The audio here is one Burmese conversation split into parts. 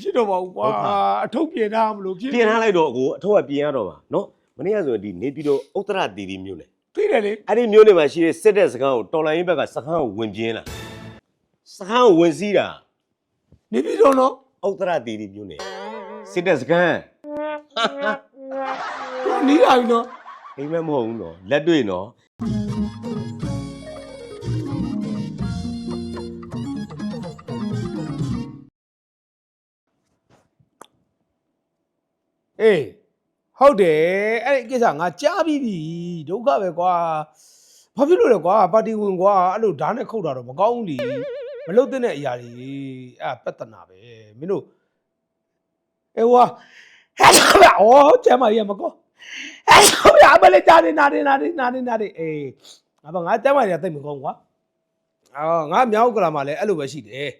ဖြစ်တော့ပါဘူးကွာဟုတ်ပါအထုပ်ပြင်ထားမလို့ဖြစ်ပြင်ထားလိုက်တော့အကိုအထောက်ကပြင်ရတော့ပါနော်မနေ့ကဆိုရင်ဒီနေပြည်တော်ဥတ္တရတီတီမြို့နယ်သိတယ်လေအဲ့ဒီမြို့နယ်မှာရှိတဲ့စစ်တဲ့စခန်းကိုတော်လိုင်းရေးဘက်ကစခန်းကိုဝင်ပြင်းလာစခန်းကိုဝင်စီးတာနေပြီတော့နော်ဥတ္တရတီတီမြို့နယ်စစ်တဲ့စခန်းသူနီးလာပြီနော်အိမ်မက်မဟုတ်ဘူးနော်လက်တွေ့နော် အေးဟုတ်တယ်အဲ့ဒီကိစ္စငါကြားပြီးပြီဒုက္ခပဲကွာဘာဖြစ်လို့လဲကွာပါတီဝင်ကွာအဲ့လိုဓာတ်နဲ့ခုတ်တာတော့မကောင်းဘူးလीမလုပ်တဲ့အရာတွေအဲ့ပဿနာပဲမင်းတို့အေးဝါဟဲ့အော်ကျမကြီးမကောအဲ့ဆိုရမလေးကြားနေနာနေနာနေနာနေနာနေအေးငါဘာငါကျမကြီးတိတ်မကောင်းကွာအော်ငါမြောက်ကလာမှလည်းအဲ့လိုပဲရှိတယ်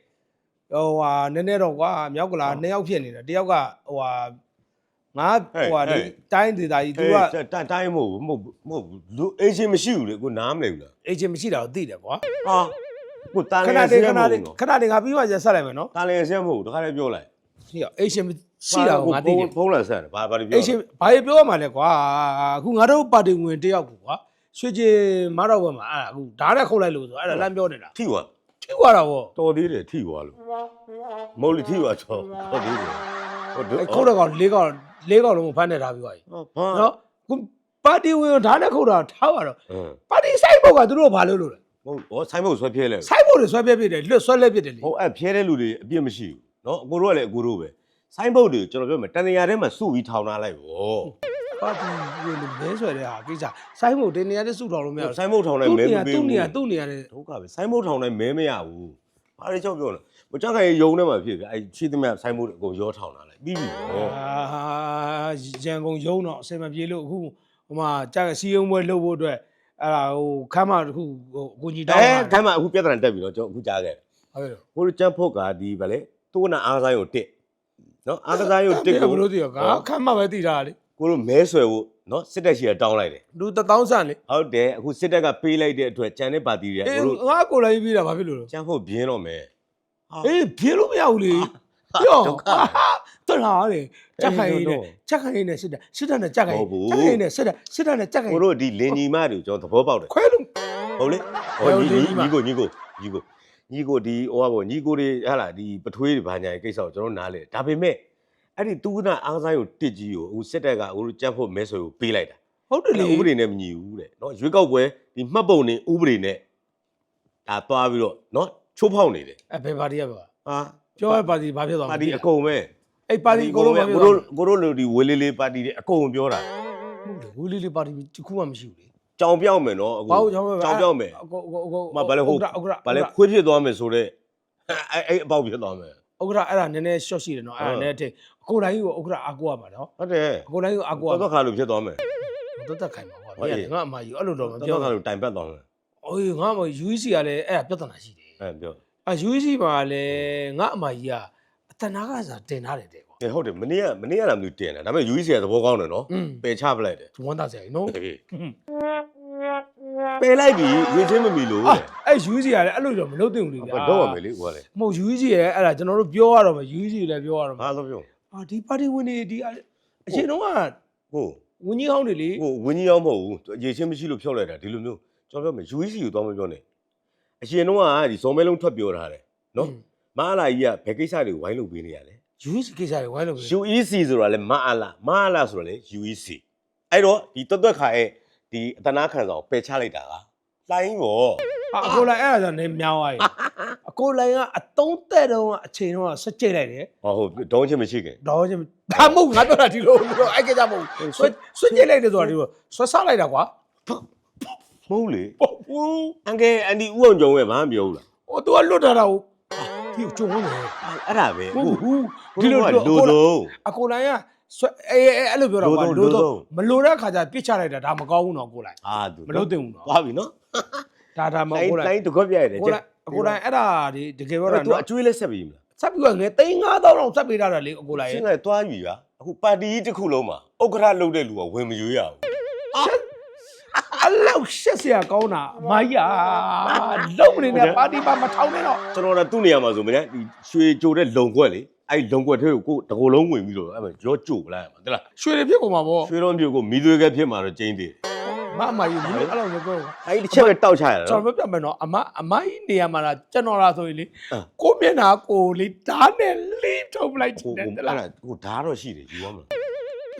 ဟိုဟာနည်းနည်းတော့ကွာမြောက်ကလာနှစ်ယောက်ဖြစ်နေတယ်တယောက်ကဟိုဟာ ငါဟိုဟာဒီတိုင်းဒေသကြီး तू ကအေးတတိုင်းမဟုတ်ဘူးမဟုတ်ဘူးမဟုတ်ဘူးလူအေးချင်းမရှိဘူးလေကိုနားမလဲဘူးလားအေဂျင်မရှိတာကိုသိတယ်ကွာဟာကိုတာခလဏင်းတဆည်းခင်းဏမဟုတ်တည်းဘူးနော်ခဏတည်းငါပြီးမှကျဆက်လိုက်မယ်နော်တာလင်းဆင်းမဟုတ်ဘူးတခါလေးပြောလိုက်ဟေ့အေဂျင်ရှိတာကိုငါသိတယ် ဖုန်းလာဆက်တယ်ဘာဘာပြောအေဂျင်ဘာတွေပြောရမှာလဲကွာအခုငါတို့ပါတီဝင်တယောက်ကိုကွာရွှေကျင်မတော်ဘက်မှာအဲ့ဒါအခုဓာတ်နဲ့ခုတ်လိုက်လို့ဆိုအဲ့ဒါလမ်းပြောနေတာထိသွားထိသွားတာဗောတော်သေးတယ်ထိသွားလို့မဟုတ်လေထိသွားချောတော်သေးတယ်ဟုတ်တယ်အဲ့ ခုတ်တော့ကောင်လေးကောင်လေးကောင်လုံးကိုဖမ်းနေထားပြီးပါပြီဘာနော်ခုပါတီဝင်ဓာတ်နဲ့ခုတ်တာထားပါတော့ပါတီဆိုင်ဘုတ်ကသူတို့ဘာလို့လို့လဲဟုတ်ဟောဆိုင်ဘုတ်ဆွဲဖြဲလဲဆိုင်ဘုတ်တွေဆွဲဖြဲပြတယ်လွတ်ဆွဲလက်ပြတယ်လေဟုတ်အဲ့ဖြဲတဲ့လူတွေအပြစ်မရှိဘူးနော်အကိုတို့ကလည်းအကိုတို့ပဲဆိုင်ဘုတ်တွေကျွန်တော်ပြောမယ်တန်တရာထဲမှာစုပြီးထောင်ထားလိုက်ဗောပါတီဝင်လဲဆွဲတဲ့ဟာကိစ္စဆိုင်ဘုတ်တန်တရာထဲစုထောင်လို့မရဘူးဆိုင်ဘုတ်ထောင်လိုက်မဲမပေးဘူးသူ့နေရာသူ့နေရာတဲ့ဒုက္ခပဲဆိုင်ဘုတ်ထောင်လိုက်မဲမရဘူးဘာတွေကြောက်ပြောလဲ မကြခင်ရုံထဲမှာဖြစ်ကြအဲ့ရှိသမျှဆိုင်မှုအကုန်ရောထောင်လာလိုက်ပြီးပြီဟောအာရန်ကုန်ရုံတော့အစင်မပြေလို့အခုဟိုမှာကြာစီယုံပွဲလှုပ်ဖို့အတွက်အဲ့ဒါဟိုခမ်းမတစ်ခုဟိုအကူကြီးတောင်းအဲတာခိုင်းမှာအခုပြဿနာတက်ပြီတော့ကျွန်တော်အခုကြားခဲ့ဟုတ်တယ်ဟိုကြမ်းဖို့ကဒီဗလဲသူ့နာအားစားရုံတစ်နော်အားကစားရုံတစ်ကိုဘလို့သိရကခမ်းမပဲသိတာလေကိုတို့မဲဆွယ်ဖို့နော်စစ်တပ်ရှိတာတောင်းလိုက်တယ်လူတထောင်ဆန်လေဟုတ်တယ်အခုစစ်တပ်ကပေးလိုက်တဲ့အတွက်ကြံတဲ့ပါတီတွေကအေးကိုတို့ငါကိုယ်လည်းပြီးတာဘာဖြစ်လို့လဲကြမ်းဖို့ပြင်းတော့မယ် အေးပြေလို့မရဘူးလေပြောဒုက္ခတော်လာလေချက်ခိုင်အေးနေတော့ချက်ခိုင်နေစစ်တာစစ်တာနဲ့ချက်ခိုင်ဟုတ်ဘူးချက်ခိုင်နေစစ်တာစစ်တာနဲ့ချက်ခိုင်ကိုတို့ဒီလင်ညီမတွေကိုကျွန်တော်သဘောပေါက်တယ်ခွဲလို့ဟုတ်လေဟုတ်ညီလင်ညီမညီကိုညီကိုညီကိုညီကိုဒီဟိုဟာပေါ့ညီကိုတွေဟာလာဒီပထွေးတွေဘာညာကိစ္စကိုကျွန်တော်နားလေဒါပေမဲ့အဲ့ဒီသူကနာအားကစားရုံတစ်ကြီးကိုအခုစစ်တပ်ကအခုကြက်ဖို့မဲဆွဲကိုပေးလိုက်တာဟုတ်တယ်လေဥပဒေနဲ့မညီဘူးတဲ့နော်ရွေးကောက်ပွဲဒီမှတ်ပုံနေဥပဒေနဲ့ဒါသွားပြီးတော့နော် ချိုးဖောက်နေတယ်အဲ့ဘယ်ပါတီရပါဟာပြောရပါတီဘာဖြစ်သွားပါတီအကုန်ပဲအဲ့ပါတီကိုလုံးဘာဖြစ်ကိုသွားတို့ကိုတို့လူဒီဝေလေးလေးပါတီတွေအကုန်ပြောတာဟုတ်တယ်ဝီလီလီပါတီတစ်ခုမှမရှိဘူးလေကြောင်ပြောင်းမယ်နော်အခုဘာလို့ကြောင်းပဲကြောင်ပြောင်းမယ်အကိုအကိုအကိုမဘာလဲဟုတ်ဥက္ကဋ္ဌဥက္ကဋ္ဌဘာလဲခွေးဖြစ်သွားမယ်ဆိုတော့အဲ့အဲ့အပေါက်ဖြစ်သွားမယ်ဥက္ကဋ္ဌအဲ့ဒါနည်းနည်း short ရှိတယ်နော်အဲ့ဒါဟုတ်နည်းနည်းထိအကိုတိုင်းကိုဥက္ကဋ္ဌအကူရမှာနော်ဟုတ်တယ်အကိုတိုင်းကိုအကူရတော့မှာတော့ခါလို့ဖြစ်သွားမယ်တော့တက်ခိုင်ပါကွာဟုတ်မကဲ့င်းကငါအမကြီးအဲ့လိုတော့မတော့ပြောတော့ခါဘူးလို့တိုင်ပတ်သွားမယ်အိုးငါမ UEC ကလည်းအဲ့ဒါပြဿနာရှိတယ် အဲ့ပြောအဲ UEC မှာလည်းငါအမကြီးကအတနာကစားတင်ထားတယ်တဲ့ကွာအေးဟုတ်တယ်မနေ့ကမနေ့ကလာမျိုးတင်တယ်ဒါပေမဲ့ UEC ကသဘောကောင်းတယ်နော်อืม ပယ်ချပလိုက်တယ်ဝန်သားစရာကြီးနော်အေးပယ်လိုက်ပြီဝင်ချင်းမမီလို့အာအဲ့ UEC ကလည်းအဲ့လိုတော့မလုပ်သင့်ဘူးလေဗျာဘာတော့ရမယ်လေဟိုကလေမဟုတ် UEC ရဲ့အဲ့ဒါကျွန်တော်တို့ပြောရတော့မယ် UEC လည်းပြောရတော့မယ်ဘာလို့ပြောအာဒီပါတီဝင်တွေဒီအရင်တော့ကဟုတ်ဝန်ကြီးဟောင်းတွေလေဟိုဝင်းကြီးအောင်မဟုတ်ဘူးရေချင်းမရှိလို့ဖြောက်လိုက်တာဒီလိုမျိုးကျွန်တော်ပြောမယ် UEC ကိုတော့မပြောနဲ့ အရှင်တော့ကဒီဇော်မဲလုံးထွက်ပြောထားတယ်နော်မအားလာကြီးကဘယ်ကိစ္စတွေဝိုင်းလုပ်ပေးနေရလဲ UEC ကိစ္စတွေဝိုင်းလို့ပဲ UEC ဆိုတာလဲမအားလာမအားလာဆိုတာလဲ UEC အဲ့တော့ဒီတွတ်တွက်ခါရဲ့ဒီအတနာခံဆောင်ပယ်ချလိုက်တာကလိုင်းပေါ့အာအကိုလိုက်အဲ့ဒါကြောင့်နေမြောင်းသွားပြီအကိုလိုက်ကအတုံးတဲ့တုံးကအချိန်တော့ဆက်ကြိတ်လိုက်တယ်ဟောဟုတ်ဒေါင်းချင်းမရှိခင်တော့ချင်းဒါမဟုတ်ငါပြောတာဒီလိုလိုအဲ့ကိစ္စမဟုတ်ဘူးဆွဆွကြိတ်လိုက်တယ်ဆိုတာဒီလိုဆွဆလိုက်တာကွာ မဟုတ်လေဟုတ်ဘူးအန်ကယ်အန်ဒီဦးအောင်ကျော်ရဲ့ဘာမှမပြောဘူးလားဟို तू ကလွတ်တာတော့ဒီကျုံနေအဲ့ဒါပဲဟုတ်ဘူးဒီလိုလိုသုံးအကိုလိုက်ကဆွအေးအဲ့လိုပြောတာကွာလိုလို့တော့တော့မလိုတဲ့ခါကျပြစ်ချလိုက်တာဒါမကောင်းဘူးနော်ကိုလိုက်အာသူမလုပ်သင့်ဘူးနော်သွားပြီနော်ဒါဒါမလိုဟုတ်င်းကိုလိုလိုက်င်းတကွက်ပြရတယ်ကိုလိုက်အကိုလိုက်အဲ့ဒါဒီတကယ်ပြောတာအဲ့တော့နော်အကျွေးလက်ဆက်ပြီးမလားဆက်ပြီးတော့ငယ်သိန်း9000လောက်ဆက်ပေးထားတာလေအကိုလိုက်ရှရဲ့င်းလိုက်သွားပြီပါအခုပါတီကြီးတစ်ခုလုံးမှာဥက္ကဋ္ဌလုပ်တဲ့လူကဝင်မရွေးရဘူး အလောက်ရှက်စရာကောင်းတာအမကြီးอ่ะလုံနေတဲ့ပါတီပါမထောင်းနဲ့တော့ကျွန်တော်ကသူ့နေရာမှာဆိုမင်းဒီရွှေကြိုတဲ့လုံခွက်လေအဲ့လုံကွက်သေးကိုကိုတကိုယ်လုံးဝင်ပြီးတော့အဲ့မှာရောကြို့လိုက်ရမှာတလားရွှေတွေဖြစ်ကုန်မှာပေါ့ရွှေတော်မျိုးကိုမီသွေးကဖြစ်မှာတော့ကျင်းသေးတယ်မအမကြီးဘူးအဲ့လိုမျိုးပြောအဲ့ဒီတစ်ချက်ပဲတောက်ချရတာကျွန်နော်တော်ပြောပြမယ်နော်အမအမကြီးနေရာမှာလားကျွန်တော်လားဆိုရင်လေအာကိုမျက်နှာကိုလေဓာတ်နဲ့လိထုတ်ပလိုက်ချဟိုင်တယ်ဟိုတအဲ့လားဒါဟိုဓာတ်တော့ရှိတယ်ယူရမှာ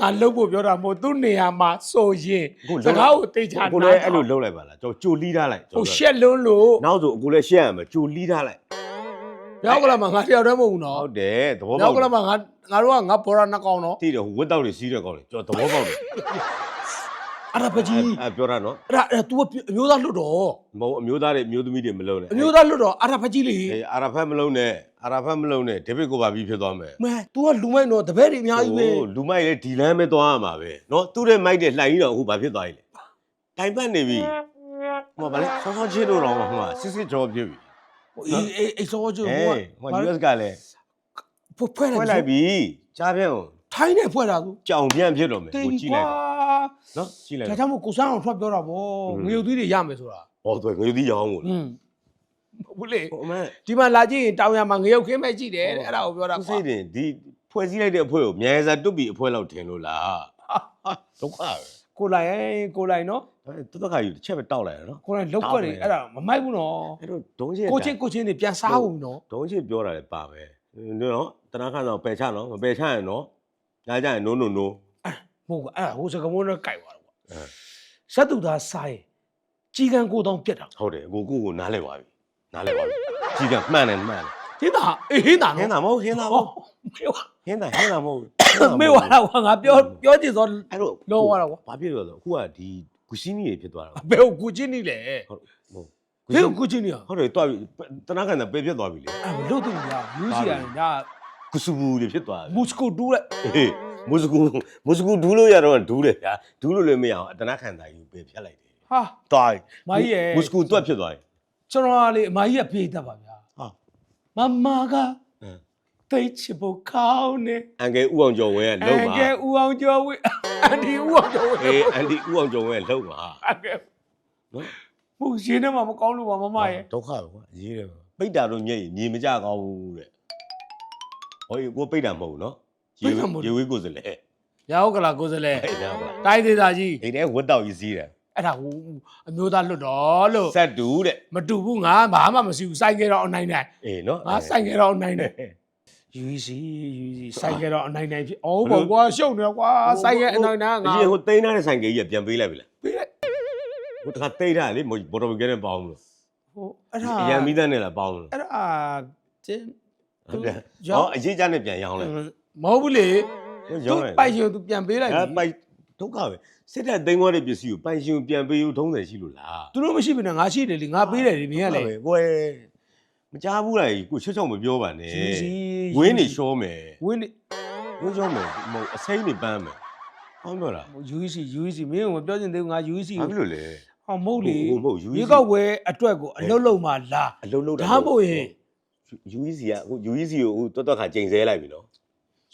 ငါလှုပ်ဖို့ပြောတာမဟုတ်သူ့နေရာမှာဆိုရင်ကိုစကားကိုသိချာကိုလည်းအဲ့လိုလုပ်လိုက်ပါလားကျွန်တော်ကြိုလီးထားလိုက်ဟိုရှက်လွန်းလို့နောက်ဆိုအခုလည်းရှက်ရမယ်ကြိုလီးထားလိုက်ရောက်ကလာမှာငါတယောက်တည်းမဟုတ်ဘူးနော်ဟုတ်တယ်သဘောရောပေါက်ကက်လာမှာငါငါတို့ကငါဘောရနှစ်ကောင်နော်တည်တယ်ဟိုဝက်တောက်တွေစီးတဲ့ကောင်လေကျွန်တော်သဘောပေါက်တယ် အဲ့ဒါပကြီးအဲ့ပြောတာနော်အဲ့ဒါအဲ့ဒါ तू အမျိုးသားလွတ်တော်မဟုတ်အမျိုးသားတွေအမျိုးသမီးတွေမလုံးနဲ့အမျိုးသားလွတ်တော်အဲ့ဒါပကြီးလေအေးအာရဖတ်မလုံးနဲ့အာရဖတ်မလုံးနဲ့ဒေးဗစ်ကိုပါပြီးဖြစ်သွားမယ်မဲ तू ကလူမိုက်တော့တပည့်တွေအများကြီးပဲဟိုလူမိုက်လေဒီလမ်းပဲသွားရမှာပဲနော်သူ့ရဲ့မိုက်တဲ့လှိုင်ကြီးတော့အခုဘာဖြစ်သွားပြီလဲတိုင်ပတ်နေပြီဟိုကဘာလဲဆောဆောချင်းတို့တော့ဟိုမှာစစ်စစ်ကြောဖြစ်ပြီဟိုအေးအေးအေးစောကျိုးအေးဟိုဟို US ကလည်းဖွဖွဲ့ဖွဲ့လိုလိုက်က်ပြီကြားပြန်အောင် ထိုင်းနဲ့ဖွဲ့တာကိုကြောင်ပြန်ဖြစ်တော့မယ်ကိုကြည့်လိုက်ပါနော်ကြည့်လိုက်ဒါကြောင့်မို့ကိုစမ်းအောင်ထွက်ပြောတာဗောငွေဥသီးတွေရမယ်ဆိုတာဟောသူငွေဥသီးရောင်းကိုလေဟုတ်လေဒီမှာလာကြည့်ရင်တောင်ရမှာငရုတ်ခင်းမဲ့ကြည့်တယ်အဲ့ဒါကိုပြောတာကွာစိတ်တင်ဒီဖွဲ့စည်းလိုက်တဲ့အဖွဲကိုမြန်စားတွတ်ပြီးအဖွဲလောက်ထင်လို့လားဒုက္ခပဲကိုလိုက်ကိုလိုက်နော်တသက်ခါယူတစ်ချက်ပဲတောက်လိုက်ရနော်ကိုလိုက်လောက်ွက်နေအဲ့ဒါမမိုက်ဘူးနော်အဲ့တော့ဒုံးချင်းကိုချင်းကိုချင်းနေပြန်စားဘူးနော်ဒုံးချင်းပြောတာလည်းပါပဲနော်တနာခါဆောင်ပယ်ချနော်မပယ်ချရင်နော် ညာကြရင် no no no မဟုတ်ဘူးအဲ့ဒါဟိုစကမုန်းနဲ့ကြိုက်သွားတော့ကွာအဲဇတ်တူသားစားရင်ကြီးကန်းကိုတောင်ပြက်တာဟုတ်တယ်ကိုကိုကိုနားလဲပါပြီနားလဲပါပြီကြီးကမှန်တယ်မှန်တယ်ဟင်းတာအေးဟင်းတာဟင်းနော်တာမဟုတ်ဟင်းတာမဟောဟုတ်မေဝါဟင်းတာဟင်းတာမဟုတ်မေဝါတော့ငါပြောပြောချင်သောအဲ့တော့လောသွားတာကွာဘာဖြစ်လို့လဲဆိုအခုကဒီဂူစီနီတွေဖြစ်သွားတာဘယ်ကိုကူချင်းနေလဲဟုတ်ဟုတ်ဘယ်ကိုကူချင်းနေရဟုတ်တယ်တွားပြီတနာခန့်တော့ပယ်ပြတ်သွားပြီလေအဲ့မလို့တူလားယူစီရရင်ဒါ ဂူဆူဘူးတွေဖြစ်သွားပြီမူစကိုတူးလိုက်ဟေးမုစကူမုစကူဒူးလို့ရတော့ဒူးတယ်ဗျာဒူးလို့လည်းမရအောင်အတနာခန္ဓာကြီးကိုပယ်ဖြတ်လိုက်တယ်ဟာ သွားပြီမကြီးရဲ့ မုစကူတွက်ဖြစ်သွားပြီကျွန်တော်ကလေအမကြီးကပြေးတတ်ပါဗျာဟာမမကအင်းတိတ်ချဖို့ကောင်းနေအန်ကယ်ဥအောင်ကျော်ဝဲကလုံပါကဲဦးအောင်ကျော်ဝေးအန်ဒီဦးအောင်ကျော်ဝေးအေးအန်ဒီဥအောင်ကျော်ဝဲလုံပါအကဲနော်ဟိုရင်းထဲမှာမကောင်းလို့ပါမမရဲ့ဒုက္ခပဲကွာရေးတယ်ပိတ်တာတော့မျက်ရည်ညီမကြကောင်းဘူးတဲ့ ဟောကိုပိတ်တာမဟုတ်ဘူးနော်ရေဝေးကိုစလဲရဟုတ်ကလားကိုစလဲအဲ့ဒါပါတိုင်းဒေသကြီးဒီတဲ့ဝတ်တောက်ကြီးစီးတယ်အဲ့ဒါဟိုအမျိုးသားလွတ်တော်လို့ဆက်တူတဲ့မတူဘူးငါဘာမှမရှိဘူးစိုက်ကြတော့အနိုင်နိုင်အေးနော်ငါစိုက်ကြတော့အနိုင်နိုင် UC UC စိုက်ကြတော့အနိုင်နိုင်ဖြစ်အော်ဘောကွာရှုပ်နေကွာစိုက်ရဲ့အနိုင်နိုင်ငါဒီဟိုတိန်းထားတဲ့ဆိုင်ကကြီးကပြန်ပေးလိုက်ပြီလားပေးလိုက်ဟိုတခါတိန်းထားလေဘော်တော်ကဲနဲ့ပေါင်းလို့ဟိုအဲ့ဒါအရန်မီးသားနဲ့လာပေါင်းလို့အဲ့ဒါတင်း ဟုတ်တယ်ရောင်းဟောအရေးကြနဲ့ပြန်ရောင်းလိုက်မဟုတ်ဘူးလေရောသူင်းလိုက်ပိုက်ရှင်သူပြန်ပေးလိုက်အဲပြီပိုက်ဒုက္ခပဲစစ်တပ်သိမ်းသွားတဲ့ပစ္စည်းကိုပိုင်ရှင်ပြန်ပေးဦးထုံးတယ်ရှိလို့လားသူတို့မရှိဘဲနဲ့ငါရှိတယ်လေငါပေးတယ်လေမင်းကလေကွယ်မကြားဘူးလားကိုချွတ်ချောက်မပြောပါနဲ့ UC ဝင်းနေရှောမယ်ဝင်းနေဝင်းရှောမယ်မဟုတ်အစိမ့်နေပန်းမယ်ဟောပြောလား UC UC မင်းကမပြောချင်သေးဘူးငါ UC ဘာကိုဖြစ်လို့လဲဟောမဟုတ်လေဟုတ်ဟုတ် UEC ရေကောက်ဝဲအတွက်ကိုအလုတ်လုံးမှလာအလုံးလုံးဒါမှမဟုတ်ရင် UEC ကဟို UEC ကိုဟိုတော်တော်ခါချိန်ဆဲလိုက်ပြီနော်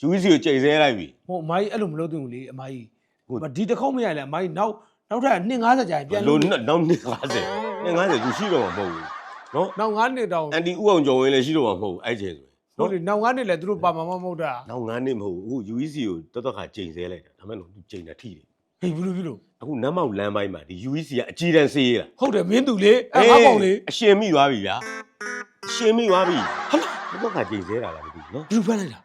UEC ကိုချိန်ဆဲလိုက်ပြီ ဟိုအမကြီးအဲ့လိုမလုပ်သင့်ဘူးလေအမကြီးဟုတ် မဒီတစ်ခေါက်မရလေအမကြီးနောက်နောက်ထပ်250ကြာရင်ပြန်လို့လို့နောက်နှစ်50နှစ်50သူရှိတော့မှာမဟုတ်ဘူးနော်နောက်9နှစ်တောင်အန်တီဥအောင်ကျော်ဝင်းလည်းရှိတော့မှာမဟုတ်ဘူးအဲ့ချိန်ဆိုရင်ဟုတ်လေနောက်9နှစ်လည်းသူတို့ပါမှာမဟုတ်တာနောက်9နှစ်မဟုတ်ဘူးအခု UEC ကိုတော်တော်ခါချိန်ဆဲလိုက်တာဒါမှမဟုတ်သူချိန်တာထိတယ်ဟေးဘလူးဘလူးအခုနတ်မောက်လမ်းပိုင်းမှာဒီ UEC ကအကြီးတန်းစေးရတာ ဟုတ်တယ်မင်းသူလေအဲ့ငါပေါ့လေအရှင်မိသွားပြီဗျာအ ရှင်မိသွားပြီဟုတ်တော်တော်ခါချိန်ဆဲတာလားမသိဘူးနော်ဘလူးဖမ်းလိုက်တာ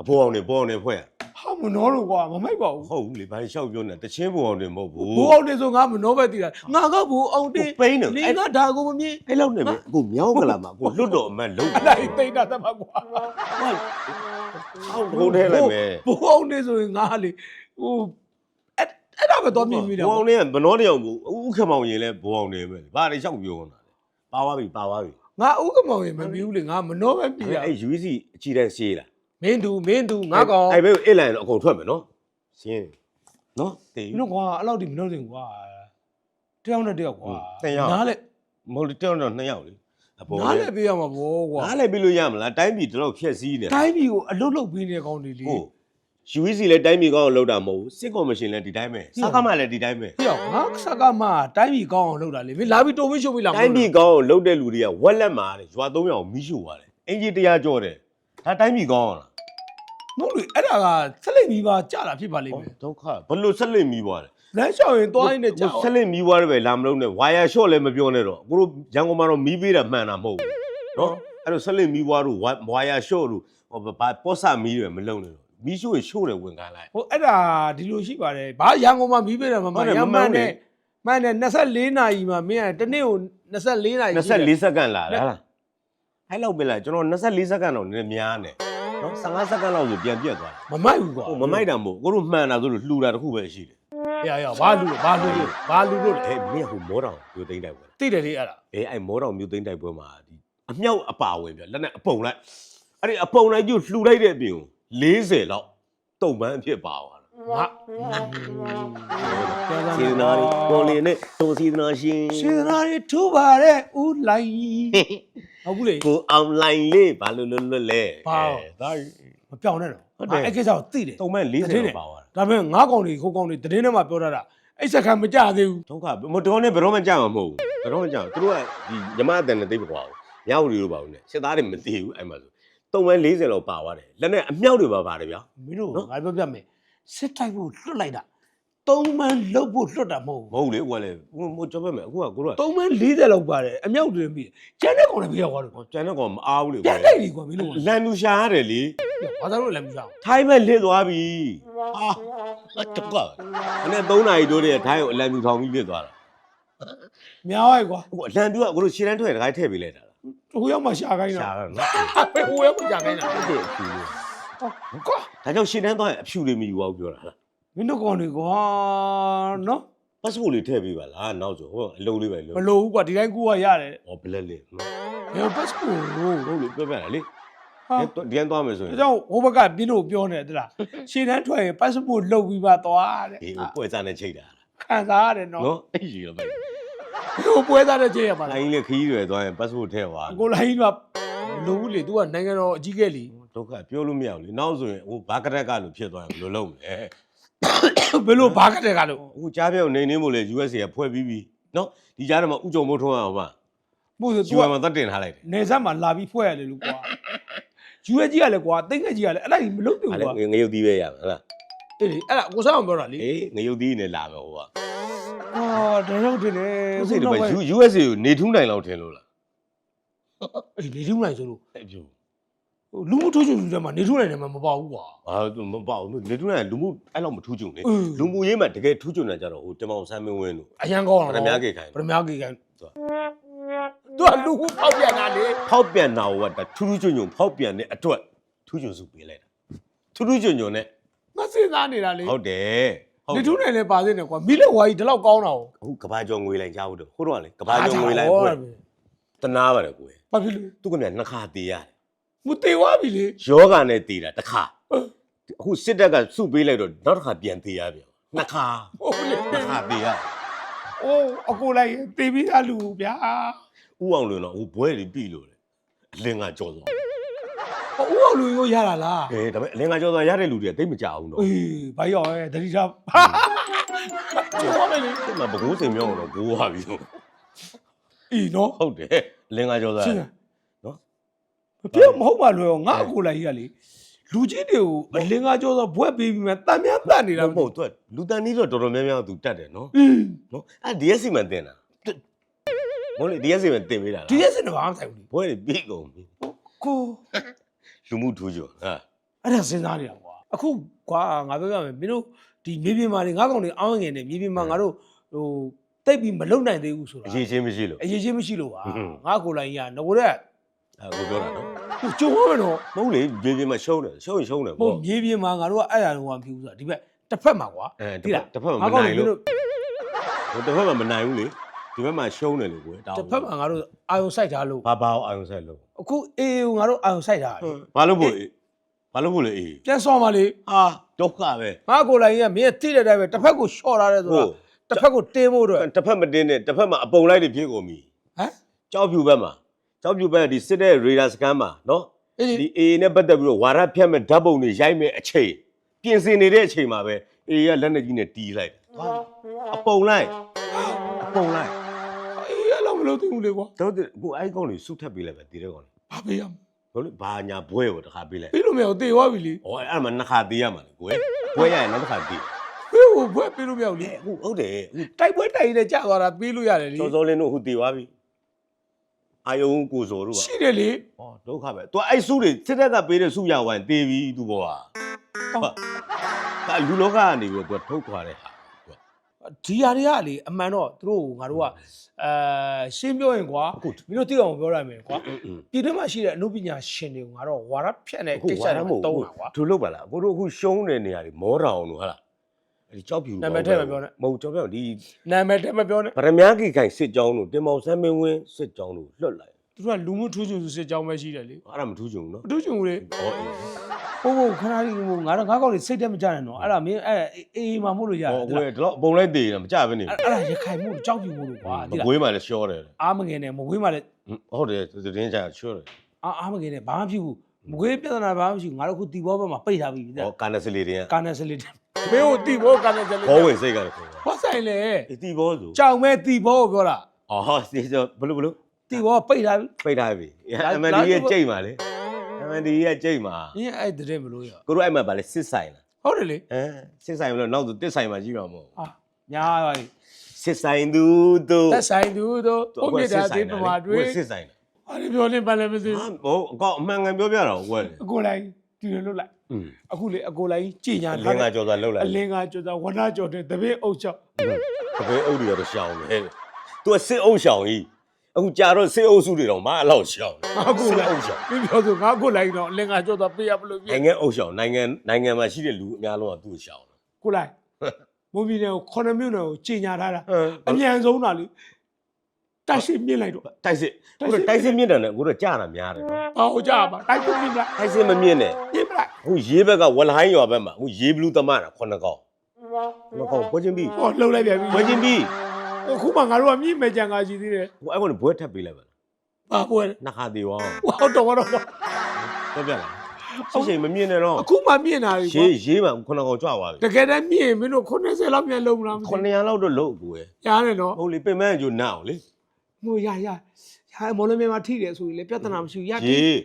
အပေါ်အောင်နေပေါ်အောင်နေဖွဲ့ရဟာမနှောလို့ကွာမမိုက်ပါဘူးဟုတ်ဘူးလေဘာလျှောက်ပြောနေတချင်းပေါ်အောင်နေမဟုတ်ဘူးဘူအောင်နေဆိုငါမနှောပဲတည်တာငါကဘူအောင်တင်ပိန်းနေနေအဲ့ငါဒါကိုမမြင်အဲ့လောက်နေမယ်အခုမြောင်းကလာမှာအခုလွတ်တော်အမတ်လုံးအဲ့ဒါအိတ်တာတမကွာဟောက်ထိုးထဲလိုက်မယ်ဘူအောင်နေဆိုရင်ငါလေဟိုအဲ့အဲ့ဒါပဲတော့မြင်မိတာဘောအောင်နေကဘနောတယောက်ဘူးဥခမောင်ရင်လဲဘောအောင်နေပဲဘာတွေလျှောက်ပြောနေတာလဲပါသွားပြီပါသွားပြီ ငါဥက္ကမောင်ရင်မမြင်ဘူးလေငါမနှောပဲပြည်တာအဲ့ UEC အကြီးတန်းစေးလားမင်းသူမင်းသူငါကောင်အဲ့ဘယ်အစ်လိုင်းတော့အကုန်ထွက်မယ်နော်ရှင်းနော်တေးမင်းတို့ကွာအဲ့လောက်ဒီမနှောတင်ကွာတယောက်နဲ့တယောက်ကွာနှစ်ယောက် နားလေမဟုတ်တောင်းတော့နှစ်ယောက်လေအပေါ်နားလေပေးရမှာဗောကွာနားလည်းပြီးလို့ရမလားတိုင်းပြည်တော့ဖြက်စီးနေတိုင်းပြည်ကိုအလုတ်လုတ်ပေးနေတဲ့ကောင်တွေလေဟုတ် UEC လည်းတိုင်းပြည်ကောင်းအောင်လုပ်တာမဟုတ်ဘူးစစ်ကော်မရှင်လည်းဒီတိုင်းပဲစကားမှလည်းဒီတိုင်းပဲဟေ့ရောက်ငါစကားမတိုင်းပြည်ကောင်းအောင်လုပ်တာလေမင်းလာပြီးတုံးမရှုပ်ပြီးလာမတိုင်းပြည်ကောင်းအောင်လုပ်တဲ့လူတွေကဝက်လက်မာတယ်ရွာသုံးယောက်မီးရှို့သွားတယ်အင်ဂျီတရားကြောတယ်ဒါတိုင်းပြည်ကောင်းအောင်လားမဟုတ်လေအဲ့ဒါကဆက်လက်ပြီးပါကြာတာဖြစ်ပါလိမ့်မယ်ဒုက္ခဘလို့ဆက်လက်မီးသွားတယ် လမ်းလျှောက်ရင်သွားရင်းနဲ့ကြာဆက်လက်မီးသွားတယ်ပဲလာမလို့နဲ့ဝါယာရှော့လည်းမပြောနဲ့တော့ကိုတို့ရန်ကုန်မှာတော့မီးပေးတာမှန်တာမဟုတ်ဘူးနော်အဲ့တော့ဆက်လက်မီးသွားတို့ဝါယာရှော့တို့ဟောဘာပောဆာမီးတွေမလုံနဲ့တော့ မီးရှို့ရင်ရှို့တယ်ဝင်ကားလိုက် ဟိုအဲ့ဒါဒီလိုရှိပါတယ်ဘာရန်ကုန်မှာမီးပေးတယ်မှာဟုတ်တယ်ရမန်မှမှန်န်ဘူးလေနဲ့မှန်နဲ့24နာရီမှာမင်းကတစ်နေ့ကို24နာရီရှိတယ်24စက္ကန့်လာတယ်ဟလားအဲ့လောက်ပဲလားကျွန်တော်24စက္ကန့်တော့နည်းနည်းများနေနော်15စက္ကန့်လောက်ဆိုပြန်ပြတ်သွားတယ်မမိုက်ဘူးကွာဟိုမမိုက်တာမဟုတ်ကိုတို့မှန်တာဆိုလို့လှူတာတစ်ခုပဲရှိတယ်ရရဘာလူလို့ဘာလူလို့ဘာလူလို့လဲအေးမင်းကဟိုမောတောင်မြို့သိမ်းတိုက်ပွဲသိတယ်လေအဲ့ဒါအေးအဲ့မောတောင်မြို့သိမ်းတိုက်ပွဲမှာဒီအမြောက်အပါဝင်ပြလက်နဲ့အပုံလိုက်အဲ့ဒီအပုံလိုက်ကျလှူလိုက်တဲ့အပြင်ကို 40လောက်တုံပန်းအဖြစ်ပါသွားတာငါစေနာရီပေါ်လင်းနဲ့တိုစီနာရှင်စေတနာတွေထူပါတဲ့ဦးလိုင်းဟုတ်ဘူးလေကိုအွန်လိုင်းလေးဘာလို့လွတ်လွတ်လဲဘာအဲဒါမပြောင်းနဲ့တော့ဟုတ်တယ်အဲ့ကိစ္စကိုသိတယ်တုံပန်း40လောက်ပါသွားတာဒါပေမဲ့ငါးကောင်တွေခိုးကောင်တွေတည်င်းထဲမှာပြောထားတာအဲ့စက္ကန့်မကြသေးဘူးဒုက္ခမတော်နဲ့ဘယ်တော့မှကြောက်မှာမဟုတ်ဘူးဘယ်တော့မှကြောက်သူတို့ကဒီညမအတန်နဲ့သိပ်မကွာဘူးညဝရီတို့ပါဘူးနဲ့စစ်သားတွေမသိဘူးအဲ့မှာဆို တုံပန်း40လောက်ပါသွားတယ်လက်နဲ့အမြောက်တွေပါပါတယ်ဗျာ မင်းတို့နော် ငါပြောပြမယ်စစ်တိုက်ဖို့လွတ်လိုက်တာသုံးမန်းလုတ်ဖို့လွတ်တာမဟုတ်မဟုတ်လေဟိုကလည်းဟိုဟိုကြောက်ပဲမယ်အခုကကိုတို့ကသုံးမန်း40လောက်ပါတယ်အမြောက်တွေပြီးကျန်တဲ့ကောင်တွေပြေးသွားလို့ဟိုကျန်တဲ့ကောင်မအားဘူးလေပြန်တိုက်ပြီကွာမင်းတို့ကလန်လူရှာရတယ်လေဘာသာလို့လည်းမကြောက်ထိုင်းမဲ့လစ်သွားပြီဟာတကွာအဲ့နဲ့3နာရီတိုးတဲ့ထိုင်းကိုအလံပြူထောင်ပြီးလစ်သွားတာများရဲကွာ အခုအလံပြူကကိုတို့ရှင်းတန်းထွက်တခိုင်းထည့်ပေးလိုက်တာလား ဟိုရောက်မှရှာခိုင်းတာရှာကတော့နော်ဘယ်ဟိုရောက်မှရှာခိုင်းတာအဲ့ဒီအဖြူလေးကွာဒါကြောင့်ရှင်းတန်းသွားရင်အဖြူလေးမယူအောင်ပြောတာလားမင်းတို့ကောင်တွေကွာနော်ပတ်စပို့လေးထည့်ပေးပါလားနောက်ဆိုဟိုအလုံးလေးပဲလုံးမလို့ဘူးကွာဒီတိုင်းကူကရတယ်ဟောဘလက်လေးနော်ဘယ်ပတ်စပို့လို့ဟုတ်လေပြောပြတာလေဟာဒီန်သွားမယ်ဆိုရင်ဒါကြောင့်ဟိုဘက်ကပြင်းတို့ပြောနေတယ်တလားရှင်းတန်းထွက်ရင်ပတ်စပို့လုတ်ပြီးပါသွားတဲ့အေးဟိုပွဲစားနဲ့ချိတ်တာခံစားရတယ်နော်နော်အဲ့ဒီလို ပဲဟိုပွဲသားတဲ့ကြေးရပါလားလိုင်းလေးခီးတွေသွားရင်ပတ်စပို့ထည့်သွားအကိုလိုင်းကလူဘူးလေ तू ကနိုင်ငံတော်အကြီးကဲလीဒုက္ခပြောလို့မရဘူးလေနောက်ဆိုရင်ဟိုဘာကရက်ကလို့ဖြစ်သွားရင်ဘယ်လိုလုပ်မလဲဘယ်လိုဘာကတဲ့ကလို့အခုကြားပြောင်းနေနေမို့လေ USA ကဖွဲ့ပြီးပြီနော်ဒီကြားထဲမှာဥကြုံမိုးထွန်းအောင်ပါမို့ဆို तू UN ကမှာသတ်တင်ထားလိုက်တယ်နေဆက်မှာလာပြီးဖွဲ့ရတယ်လို့ကွာယူအကြီးကလည်းကွာတိတ်ငယ်ကြီးကလည်းအဲ့ဒါကြီးမလုပ်ဘူးဟာလေကွာငရုတ်သီးပဲရမှာဟုတ်လားအေးလေအဲ့ဒါကိုစားအောင်ပြောတာလေအေးငရုတ်သီးနဲ့လာမယ်ဟိုက အာဒါတော့တင်နေဥစိတ်တော့ USA ကိုနေထူးနိုင်လောက်ထင်လို့လားအေးနေထူးနိုင်ဆိုလို့အဲ့ပြူဟိုလူမှုထိုးချူလူတွေမှာနေထူးနိုင်တယ်မှာမပေါ့ဘူးကွာ အာသူမပေါ့ဘူးနေထူးနိုင်လူမှုအဲ့လောက်မထူးကြုံလေအင်း လူမှုရေးမှာတကယ်ထူးကြုံတာကြတော့ဟိုတမောင်ဆမ်းမင်းဝင်းတို့ အရန်ကောင်းဗတာရမကေခိုင် ပရမကေခိုင်သူက သူကလူမှုပေါက်ပြန်တာလေဖောက်ပြန်တာဟိုကထူးထူးကြုံကြုံဖောက်ပြန်တဲ့အတွက်ထူးကြုံစုပေးလိုက်တာထူးထူးကြုံကြုံနဲ့ငါစဉ်းစားနေတာလေဟုတ်တယ် ဟုတ် နေထူးနိုင်လဲပါသေးတယ်ကွာမိလက်ဝါကြီးဒီလောက်ကောင်းတာကိုအခုကဘာကျော်ငွေလိုက်ကြားဟုတ်တယ်ဟိုတော့ကလေကဘာကျော်ငွေလိုက်ဖွင့်တနာပါတယ်ကိုယ်ဘာဖြစ်လို့သူကမြန်နှစ်ခါသေးရတယ်မသေးသွားပြီလေယောဂနဲ့သေးတာတစ်ခါအင်းအခုစစ်တပ်ကစုပေးလိုက်တော့နောက်တစ်ခါပြန်သေးရပြန်နှစ်ခါဟုတ်လေနှစ်ခါသေးရအိုးအကိုလိုက်ရင်တေးပြီးသားလူဗျာဥအောင်လွင်တော့ဟိုဘွဲတွေပြီလို့လေအလင်းကကြော်သွား ဟိုဦးအောင်လူကိုရတာလားအဲဒါပေမဲ့အလင်းကကြော်သွားရတဲ့လူတွေကသိမကြအောင်တော့အေးဘာရောက်ရဲတတိထားကျော်မယ်လေဒီမှာဘကိုးစင်မြောင်းတော့ဘိုးသွားပြီဆိုအေးနော်ဟုတ်တယ်အလင်းကကြော်သွားရှင်းတယ်လားနော်မပြောမဟုတ်ပါလို့ရောငါအကိုလိုက်ကြီးကလေလူကြီးတွေကိုအလင်းကားကျော်ဆိုဘွက်ပေးပြီးမှတန်မြတ်တတ်နေတာမဟုတ်သူကလူတန်ကြီးတော့တော်တော်များများသူတတ်တယ်နော်အင်းနော်အဲ့ DSC မှာတင်တာမဟုတ်လေ DSC မှာတင်ပေးတာလားဒီရက်စင်တော့ဘာမှမဆိုင်ဘူးလေဘွဲတွေပြီကုန်ပြီကို လူမှုထူးကျော်ဟာအဲ့ဒါစဉ်းစားနေတာကွာအခုကွာငါပြောပြမယ်မင်းတို့ဒီမြေပြင်မာတွေငါးကောင်တွေအောင်းငယ်နေမြေပြင်မာငါတို့ဟိုတိတ်ပြီးမလုံနိုင်သေးဘူးဆိုတာအရေးချင်းမရှိလို့အရေးချင်းမရှိလို့ပါဟွန်းငါကိုလိုင်းကြီးကငကိုတဲ့အဲကိုပြောတာနော်ဟိုကြုံရမယ်တော့မဟုတ်လေဘေးဘေးမှာရှုံးတယ်ရှုံးရင်ရှုံးတယ်ဟိုပေါ့မြေပြင်မှာငါတို့ကအဲ့ဒါတော့မဖြစ်ဘူးဆိုတာဒီဘက်တစ်ဖက်မှာကွာအဲဒီလားတစ်ဖက်မှာငါမကောင်နိုင်တွေမလို့င်းတို့ဟိုတစ်ဖက်မှာမနိုင်ဘူးလေ ဒီဘက်မှာရှုံးတယ်လို့ကိုယ်တောင်းတစ်ဖက်မှာငါတို့အာယုံစိုက်ထားလို့ဘာဘာအောင်အာယုံဆိုင်လို့အခုအေးကိုငါတို့အာယုံစိုက်ထားတယ်ဘာလို့ဖို့အေးဘာလို့ဖို့လေအေးပြန်ဆောင်းပါလေဟာဒုက္ခပဲငါကိုလိုင်းကြီးကမင်းတိတဲ့အတိုင်းပဲတစ်ဖက်ကိုရှော့ထားတယ်ဆိုဟိုတော့တစ်ဖက်ကိုတင်းဖို့အတွက်တစ်ဖက်မတင်းနဲ့တစ်ဖက်မှာအပုံလိုက်တွေဖြစ်ကုန်ပြီဟမ်ကြောက်ဖြူဘက်မှာကြောက်ဖြူဘက်ကဒီစစ်တဲ့ရေဒါစကန်မှာနော်အေးဒီအေးနဲ့ပတ်သက်ပြီးတော့ဝါရဖြတ်မဲ့ဓာတ်ပုံတွေရိုက်မဲ့အချိန်ပြင်ဆင်နေတဲ့အချိန်မှာပဲအေးကလက်နဲ့ကြီးနဲ့တီးလိုက်တယ်အပုံလိုက်အပုံလိုက်အေးအဲ့လို မလုပ်သင့်ဘူးလေကွာ တော့အခုအဲ့ကောင်တွေစုထပ်ပေးလိုက်ပဲတီးတဲ့ကောင်တွေ ဘာပေးရမလဲ ဟ ဟုတ်လေဘာညာဘွဲကိုတစ်ခါပေးလိုက် ပြီးလို့မရဘူးတေသွားပြီလေ ဟောအဲ့မှာနှစ်ခါသေးရမှာလေကွယ်ဘွဲရရင်နောက်တစ်ခါသေး ဘယ်ဟိုဘွဲပြီးလို့မရဘူးလေ အခုဟုတ်တယ်အခု တိုက်ပွဲတိုက်နေတဲ့ကြာသွားတာပြီးလို့ရတယ်လေ စောစောလင်းတို့အခုသေးသွားပြီအာယုံကိုစောတို့က ရှိတယ်လေ ဟောဒုက္ခပဲ तू အဲ့စုတွေစစ်တပ်ကပေးတဲ့စုရဝိုင်းတေးပြီ तू ဘောကဟုတ်ဒါလူလောကကနေပြီးတော့ तू ထုတ်သွားတဲ့ဟာ तू ဒီဟာတွေကလေအမှန်တော့သူတို့ငါတို့ကအဲရှင်းပြောရင်ကွာအခုမင်းတို့သိအောင်ပြောရမယ်ကွာအင်းအင်းပြည်တွင်းမှာရှိတဲ့အမှုပညာရှင်တွေကိုငါတော့ဝါရဖြတ်တဲ့အခုကိစ္စဝါတွေရမို့တုံးတာကွာသူလုပ်ပါလားကိုတို့အခုရှုံးတဲ့နေရာတွေမောတောင်တို့ဟာလားအဲ့ဒီကြောက်ပြူနာမည်ထည့်မပြောနဲ့မဟုတ်ကြောက်ပြူဒီနာမည်တည်းမပြောနဲ့ဗရမ ्या ကြီးခိုင်စစ်ကြောင်းတို့တင်မောင်ဆန်းမင်းဝင်းစစ်ကြောင်းတို့လွတ်လိုက်သူတို့ကလူမှုထူးချွန်စုစစ်ကြောင်းပဲရှိတယ်လေအဲ့ဒါမထူးချွန်ဘူးနော်မထူးချွန်ဘူးလေ ဟောအေးဟုတ်ဟုတ်ခဏလေးဟိုငါတော့ငါးကောက်လေးစိတ်တက်မကြနဲ့နော်အဲ့ဒါမင်းအဲ့အေးအေးမှမို့လို့ရတယ်ဟောဒီကိုလားယ်တော့အပုံလိုက်တည်နေတာမကြပဲနေအဲ့အဲ့ဒါရခိုင်မှုကြောက်ပြူမှုလို့ကွာမဒီလားကွေးမှလည်းရှော့တယ်အားမငယ်နဲ့မကွေးမှလည်းဟုတ်တယ်သတင်းကြရှော့တယ်အားအားမငယ်နဲ့ဘာမှဖြစ်ဘူးမကွေးပြဿနာဘာမှမရှိဘူးငါတို့ခုတီဘောဘက်မှာပိတ်ထားပြီဒီလားဟောကာနစလီတွေကကာနယ်စလစ်မင်းတို့တီဘောကာနယ်စလစ်ဘောဝင်စိတ်ကလည်းခေါ်ဘာဆိုင်လဲတာတီဘောဆိုကြောင်မဲတီဘောကိုပြောတာအော်ဒီဆိုဘလို့ဘလို့တီဘောပိတ်ထားပြီပိတ်ထားပြီလာအမန်ဒီရဲ့ကြိတ်ပါလေ အမန်ဒီရဲ့ကြိတ်ပါ။င်းအဲ့တဲ့မလို့ရကိုတို့အဲ့မှာဗာလေစစ်ဆိုင်လား။ဟုတ်တယ်လေအဲစစ်ဆိုင်မလို့နောက်သူတစ်ဆိုင်မှာကြီးမှာမဟုတ်။ဟာညာပါပြီစစ်ဆိုင်သူတို့။သက်ဆိုင်သူတို့ပုံမြတာဒီပမာတွေစစ်ဆိုင်တာ။အဲ့ဒီပြောနေပါလဲမသိဟာဟိုအကောက်အမှန်ကန်ပြောပြတာဟုတ်လေ။အကိုလိုက်ဒီလိုလွတ်လိုက်อืม။အခုလေအကိုလိုက်ကြည်ညာလထားင်းကတယ်ကြော်စားလှုပ်လိုက်အလင်းကကြော်တာဝနာကြော်တဲ့တပည့်အုပ်ချောက် တပည့်အုပ်တွေတော့ရှောင်းတယ်သူကစစ်အုပ်ရှောင်းကြီး အခုကြာတော့စစ်အုပ်စုတွေတော့မအလောက်ရှောင်း။အခုစစ်လိုက်အုပ်ရှောင်းပြီးပြောဆိုငါကိုလိုက်တော့အလင်းကကြော်တာပေးရမလို့ပြနိုင်ငံအုပ်ရှောင်းနိုင်ငံနိုင်ငံမှာရှိတဲ့လူအများလုံးကသူ့ကိုရှောင်းတယ်ကိုလိုက်မုံမီနယ်ကိုခုနှစ်မြို့နယ်ကိုကြည်ညာထားတာဟမ်အမြန်ဆုံးတာလေတိုက်ရှိမြင့်လိုက်တော့တိုက်စစ်ကိုတော့တိုက်စစ်မြင့်တယ်နဲ့ကိုတော့ကြာတာများတယ်နော်ဘာဟုတ်ကြပါတိုက်ရှိမြင့်လိုက်တိုက်စစ်မမြင့်နဲ့မြင့်လိုက်အခုရေးဘက်ကဝလဟိုင်းရွာဘက်မှာအခုရေးဘလူးသမားတာခုနှစ်ကောင်ခုနှစ်ကောင်ပွဲချင်းပြီးဟောလှုပ်လိုက်ပြန်ပြီပွဲချင်းပြီး အခုမှငါတို့ကမြင့်မဲ့ကြံကားရှိသေးတယ်ဟိုအဲ့ကောင်ဘွဲထပ်ပေးလိုက်ပါလားဘာပွဲလဲနှစ်ခါသေးဝါဟုတ်တော့တော့ပြောပြလားရှိရှိမမြင့်နဲ့တော့အခုမှမြင့်လာပြီကွာရေးရေးမှာခုနှစ်ကောင်ကြွသွားပြီတကယ်တမ်းမြင့်ရင်မင်းတို့90လောက်မြန်လုံးမလားမသိ900လောက်တော့လို့ကိုယ်ရတယ်နော်ဟုတ်လေပင်မန်းကျိုးနာအောင်လေဟိုရရရမော်လမြိုင်မှာထိတယ်ဆိုရင်လေပြဿနာမရှိဘူးရထိရေး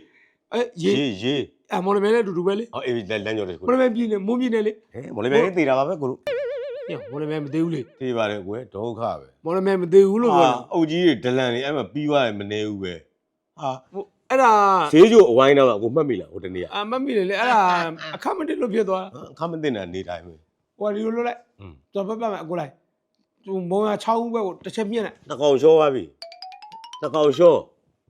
အဲရေရေးရေးအမော်လမြိုင်နဲ့အတူတူပဲလေဟောအေးလမ်းကြော်တယ်ကိုမော်လမြိုင်ပြည်နယ်မွန်ပြည်နယ်လေဟဲ့မော်လမြိုင်ကြီးတည်တာပါပဲကိုတို့ ညမော်လမြိုင်မသေးဘူးလေတည်ပါတယ်ကိုဒုက္ခပဲမော်လမြိုင်မသေးဘူးလို့ပြောဟာတာအုတ်ကြီးတွေဒလန်တွေအဲ့မှာပြီးသွားတယ်မနေဘူးပဲဟာဟိုအဲ့ဒါဈေးကျိုးအဝိုင်းတော့ကိုမှတ်မိလားဟိုတနေ့ကအမတ်မိတယ်လေအဲ့ဒါအခမတစ်လို့ဖြစ်သွားအခမတင်တာနေတိုင်းပဲဟိုဒီလိုလွတ်လိုက်อืมတော့ပတ်ပတ်မယ်အကိုလိုက်သူမုံရ6ဦးပဲကိုတစ်ချက်မြင့်လိုက်နှကောင်ရှောသွားပြီနှကောင်ရှော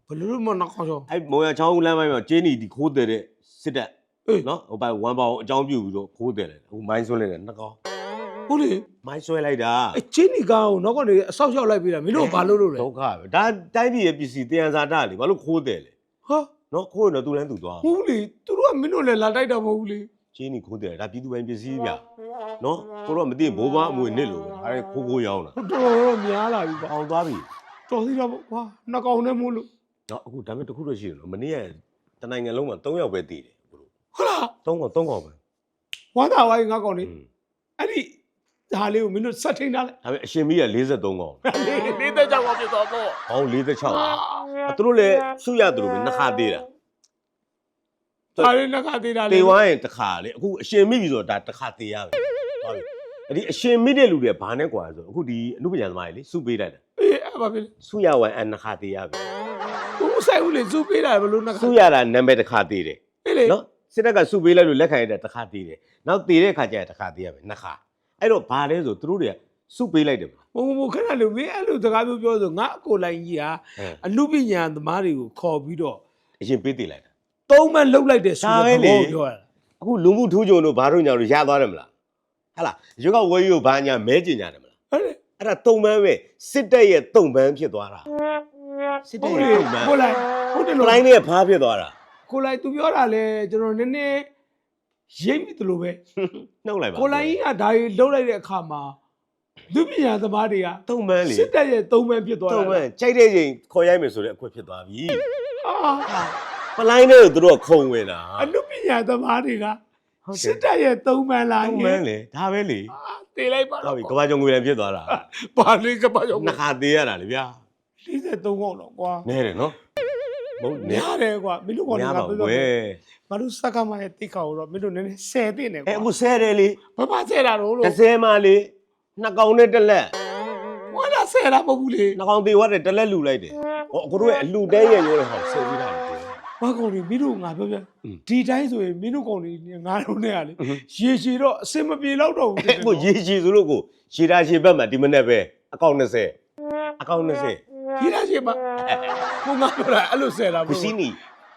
ဘယ်လိုလို့မနောက်ခေါင်းချောအဲ့မုံရချောင်းဦးလမ်းပိုင်းမှာကျင်းနီဒီခိုးတယ်တဲ့စစ်တပ်အေးနော်ဟိုဘက်ဝမ်ပေါင်အကြောင်းပြုပြီးတော့ခိုးတယ်လေဟိုမိုင်းဆွဲလိုက်တယ်နှကောင် ဟုတ်လေမိုင်းဆွဲလိုက်တာအချင်းဒီကောင်ကိုနောက်ကနေအဆောက်ရှောက်လိုက်ပြီးတာမင်းတို့ဘာလို့လို့လဲဒုက္ခပဲဒါတိုင်းပြည်ရဲ့ပစ္စည်းတရားစာတလေဘာလို့ခိုးတယ်လဲဟာနော်ခိုးရင်တော့သူလည်းသူသွားဟုတ်လေသူတို့ကမင်းတို့လည်းလာတိုက်တာမဟုတ်ဘူးလေကျင်းနီခိုးတယ်ဒါပြည်သူပိုင်ပစ္စည်းဗျနော်ကိုတော့မသိဘိုးဘွားအမွေနစ်လို့ပဲအဲခိုးခိုးရောင်းတာတော်တော်တော့များလာပြီကွာအောင်သွားပြီတော်သေးတော့ပေါ့ကွာနှစ်ကောင်နဲ့မို့လို့နော်အခုဒါပေမဲ့တစ်ခုတော့ရှိတယ်နော်မနေ့ကတနိုင်ငံလုံးမှာ3ယောက်ပဲတည်တယ်ကိုတို့ဟုတ်လား3ကောင်3ကောင်ပဲဝမ်းသာဝိုင်းငါကောင်လေอืมအဲ့ဒီ ဒါလေးကိုမင်းတို့ဆက်ထိန်ထားလိုက်ဒါပေမဲ့အရှင်မီးက43កောင်။လေးသက်ကြောက်ပါဖြစ်သွားပေါ့။ဘောင်း46သူတို့လည်းစုရသူတို့ပဲနှစ်ခါသေးတာဒါလေးနှစ်ခါသေးတာလေတေဝိုင်းရင်တစ်ခါလေအခုအရှင်မီးပြီဆိုတော့ဒါတစ်ခါသေးရပဲဟုတ်ပြီအဲ့ဒီအရှင်မီးတဲ့လူတွေကဘာနဲ့ကွာဆိုတော့အခုဒီအမှုပညာသမားတွေလေစုပေးလိုက်တာအေးအဲ့ဘာဖြစ်လဲစုရဝိုင်းအနှစ်ခါသေးရပဲဦးဆိုင်ဦးလေဇူပေးတာဘယ်လို့နှစ်ခါစုရတာနံပါတ်တစ်ခါသေးတယ်အေးလေနော်စစ်တပ်ကစုပေးလိုက်လို့လက်ခံရတဲ့တစ်ခါသေးတယ်နောက်သေးတဲ့ခါကျရင်တစ်ခါသေးရပဲနှစ်ခါ အဲ့တော့ဘာလဲဆိုသူတို့တွေကစုပေးလိုက်တယ်ဗျဘုံဘုံခဏလို့မင်းအဲ့လိုစကားမျိုးပြောဆိုငါအကိုလိုင်းကြီးဟာဟမ်အနုပညာသမားတွေကိုခေါ်ပြီးတော့အရင်ပေးတေလိုက်တာသုံးမလှုပ်လိုက်တယ်ဆိုဒါပဲတော့လေဘောပြောရတာအခုလူမှုထူးကြုံတို့ဘာတို့ညာတို့ရသွားတယ်မလားဟဟလားရွက်ကဝဲကြီးကိုဘာညာမဲကျင်ကြတယ်မလားဟုတ်လေအဲ့ဒါတုံပန်းပဲစစ်တပ်ရဲ့တုံပန်းဖြစ်သွားတာစစ်တပ်ဟုတ်ရဲ့လေတုံပန်းကိုလိုက်ဟုတ်တယ်ကလို့လိုင်းလေးကဖားဖြစ်သွားတာကိုလိုက်သူပြောတာလေကျွန်တော်နည်းနည်း ရိပ်မိတယ်လို့ပဲနှုတ်လိုက်ပါကိုလိုက်ကြီးကဒါကြီးလှုပ်လိုက်တဲ့အခါမှာသူပညာသမားတွေကတုံပန်းလေစစ်တပ်ရဲ့သုံးပန်းဖြစ်သွားတုံတာပန်းကြိုက်တဲ့ချိန်ခေါ်ရိုက်မယ်ဆိုတဲ့အခွင့်ဖြစ်သွားပြီအာပလိုင်းလေးကိုသူတို့ကခုံဝင်တာအနုပညာသမားတွေကဟုတ်တစစ်ယ်တပ်ရဲ့သုံးပန်းလာတုံရင်ပန်းလေဒါပဲလေအာတေးလိုက်ပါဟုတ်တော့ပြီကဘာကြောင့်ငွေလည်းဖြစ်သွားတာပါလေးကပါကြောင့်နှစ်ခါသေးရတာလေဗျာ43កောက်တော့ကွာနဲတယ်နော် မဟုတ်နဲ့များတယ်ကွာမင်းတို့ကောများပါဘူးကွယ်ငါတို့စက္ကမရဲ့တိခါကိုတော့မင်းတို့နည်းနည်းဆယ်တင်တယ်ကွာအဲအခုဆဲတယ်လေဘာမှဆယ်တာတော့လို့30မှလေနှစ်ကောင်နဲ့တစ်လက်ဘာလဲဆယ်တာမဟုတ်ဘူးလေနှစ်ကောင်သေးွားတယ်တစ်လက်လူလိုက်တယ်ဟောအခုတို့ရဲ့အလူတဲရဲ့ရိုးတဲ့ဟာဆယ်ပြီးတာလေဘာကောင်တွေမင်းတို့ငါပြောပြဒီတိုင်းဆိုရင်မင်းတို့ကောင်တွေငါတို့နဲ့ကလေရေရှည်တော့အစင်မပြေတော့တော့ဘူးအခုရေရှည်ဆိုလို့ကိုရေတာရှည်ဘက်မှာဒီမနေ့ပဲအကောင့်20အကောင့်20 ဒီလားရှည်မှာကိုငါပြောတာအဲ့လိုဆယ်တာခုစီးနီ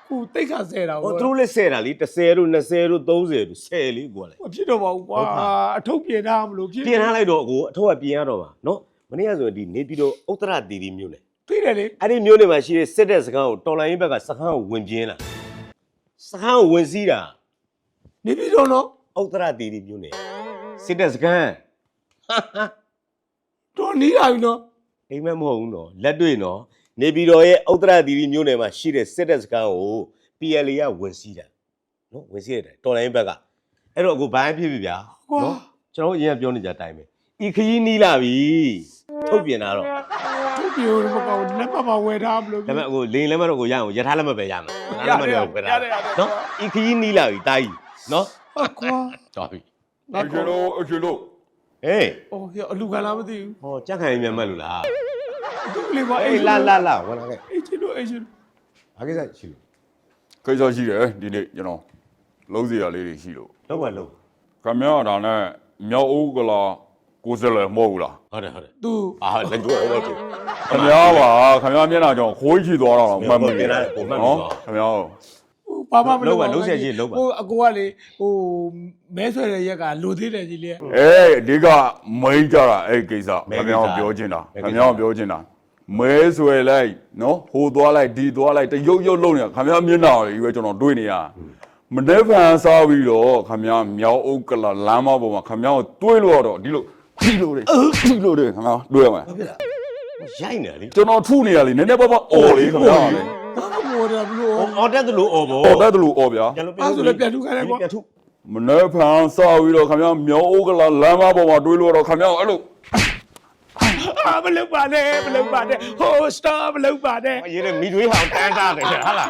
ကိုတိတ်ခါဆယ်တာဟောသူတို့လည်းဆဲတာလေ10တို့20တို့30တို့ဆဲလေကိုကလည်းမဖြစ်တော့ပါဘူးကွာဟုတ်ပါ အထုပ်ပြင်ထားမလို့ဖြစ်ပြင်ထားလိုက်တော့ကိုအထောက်ကပြင်ရတော့ပါနော်မနေ့ကဆိုရင်ဒီနေပြည်တော်ဥတ္တရတီတီမြို့နယ်သိတယ်လေအဲ့ဒီမြို့နယ်မှာရှိတဲ့စစ်တဲ့စခန်းကိုတော်လိုင်းရေးဘက်ကစခန်းကိုဝင်ပြင်းလာစခန်းကိုဝင်စီးတာနေပြီတော့နော်ဥတ္တရတီတီမြို့နယ်စစ်တဲ့စခန်း တော်နီးလာပြီနော် အိမ်မက်မဟုတ်ဘူးနော်လက်တွေ့နော်နေပြည်တော်ရဲ့ဥတ္တရတီတီမြို့နယ်မှာရှိတဲ့စစ်တဲ့စခန်းကို PLA ကဝင်စီးတာနော်ဝင်စီးရတယ်တော်လိုင်းရေးဘက်ကအဲ့တော့အခုဘိုင်းဖြစ်ပြီဗျာကွာနော်ကျွန်တော်တို့အရင်ကပြောနေကြအတိုင်းပဲဤခရီးနီးလာပြီထုတ်ပြင်တာတော့ထုတ်ပြင်လို့မကောင်းဘူးလက်မမဝယ်ထားမလို့ဒါပေမဲ့အခုလိန်လက်မတော့ကိုရအောင်ရထားလက်မပဲရမှာရလက်မတယ်တော့ပဲရရတယ်ရတယ်နော်ဤခရီးနီးလာပြီတာကြီးနော်အကွာတော်ပြီငါအကျွကောလို့အကျွလို့ ဟေးအော်ရအလူကလားမသိဘူးဟောကြက်ခိုင်မြန်မဲ့လို့လားသူ့ကလေးပါအေးလာလာလာဝင်လာခဲ့အေးချစ်လို့အေးချစ်လို့ဘာကိစ္စရှိလို့ကိစ္စရှိတယ်ဒီနေ့ကျွန်တော်လုံးစီရလေးတွေရှိလို့လောက်ပါလောက်ခမရဒါနဲ့မြောက်ဦးကလာကိုယ်စလဲမဟုတ်ဘူးလားဟုတ်တယ်ဟုတ်တယ်သူအာလက်ကျွေးဟောတယ်ခမရပါခမရမျက်နှာကြောင့်ခိုးချီသွားတာတော့မှတ်မိတယ်ဟုတ်ပါဘူးနော်ခမရ ဘာမှမလုပ်လောက်ပါလုံးဆက်ကြီးလောက်ပါဟိုအကိုကလေဟိုမဲဆွဲတဲ့ရက်ကလိုသေးတယ်ကြီးလေအေးအဓိကမိန်ကြတာအဲ့ကိစ္စခမရပြောချင်တာခမရပြောချင်တာမဲဆွဲလိုက်နော်ဟိုသွားလိုက်ဒီသွားလိုက်တရုပ်ရုပ်လုံးနေခမရမျက်နှာတွေပဲကျွန်တော်တွေ့နေရမနေ့ဖန်စားပြီးတော့ခမရမြောက်ဦးကလာလမ်းမပေါ်မှာခမရကိုတွေးလို့တော့ဒီလိုဒီလိုတွေဒီလိုတွေခမရတွေးရမှာဘာဖြစ်လဲရိုက်နေလေကျွန်တော်ထုနေရလေနည်းနည်းပါးပါးអော်လေးခင်ဗျာလေ ဘာမှမဝယ်တာဘလို့အော်တက်တယ်လို့အော်ဗောអော်တတ်တယ်လို့អော်ဗျာပြန်လို့အဲ့ဆိုလည်းပြန်ထုတ်ခိုင်းလိုက်ကွာပြန်ထုတ်မနေ့ဖန်စားပြီးတော့ခင်ဗျာမြောအိုးကလာလမ်းမပေါ်မှာတွေးလို့တော့ခင်ဗျာအဲ့လိုအာမလုပ်ပါနဲ့မလုပ်ပါနဲ့ဟိုစတာမလုပ်ပါနဲ့ရေးတဲ့မိတွေးဟောင်းတန်းတာတယ်ဟာလား